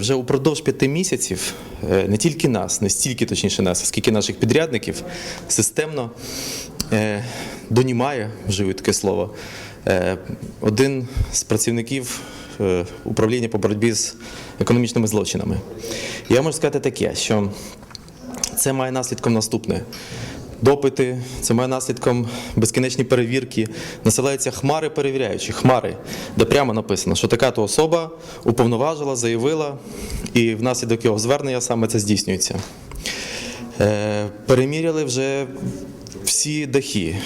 Вже упродовж п'яти місяців е, не тільки нас, не стільки точніше нас, а скільки наших підрядників системно е, донімає, вживу таке слово, е, один з працівників управління по боротьбі з економічними злочинами. Я можу сказати таке, що це має наслідком наступне. Допити, це має наслідком безкінечні перевірки. Насилаються хмари перевіряючі, хмари, де прямо написано, що така то особа уповноважила, заявила, і внаслідок його звернення саме це здійснюється. Е, переміряли вже всі дахи,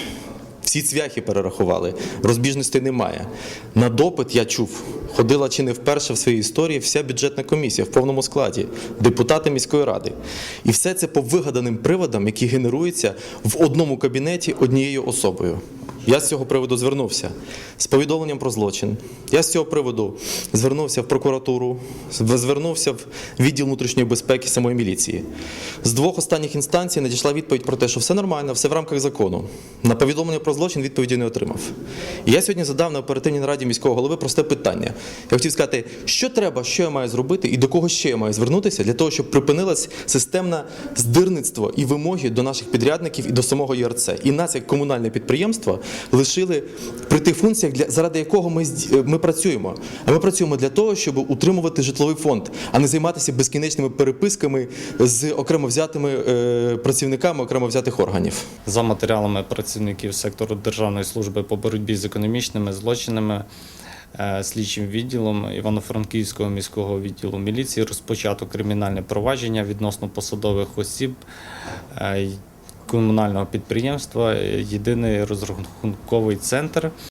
всі цвяхи перерахували, розбіжностей немає. На допит я чув, ходила чи не вперше в своїй історії вся бюджетна комісія в повному складі, депутати міської ради. І все це по вигаданим приводам, які генеруються в одному кабінеті однією особою. Я з цього приводу звернувся з повідомленням про злочин. Я з цього приводу звернувся в прокуратуру, звернувся в відділ внутрішньої безпеки самої міліції. З двох останніх інстанцій надійшла відповідь про те, що все нормально, все в рамках закону. На повідомлення про злочин відповіді не отримав. І я сьогодні задав на оперативній нараді міського голови просте питання. Я хотів сказати, що треба, що я маю зробити і до кого ще я маю звернутися для того, щоб припинилось системне здирництво і вимоги до наших підрядників і до самого ЄРЦ. І нас, як комунальне підприємство, лишили при тих функціях, для заради якого ми, зд- ми працюємо. А ми працюємо для того, щоб утримувати житловий фонд, а не займатися безкінечними переписками з окремо взятими е, працівниками окремо взятих органів. За матеріалами працівників сектору Державної служби по боротьбі з економічними злочинами, е, слідчим відділом Івано-Франківського міського відділу міліції розпочато кримінальне провадження відносно посадових осіб е, комунального підприємства Єдиний розрахунковий центр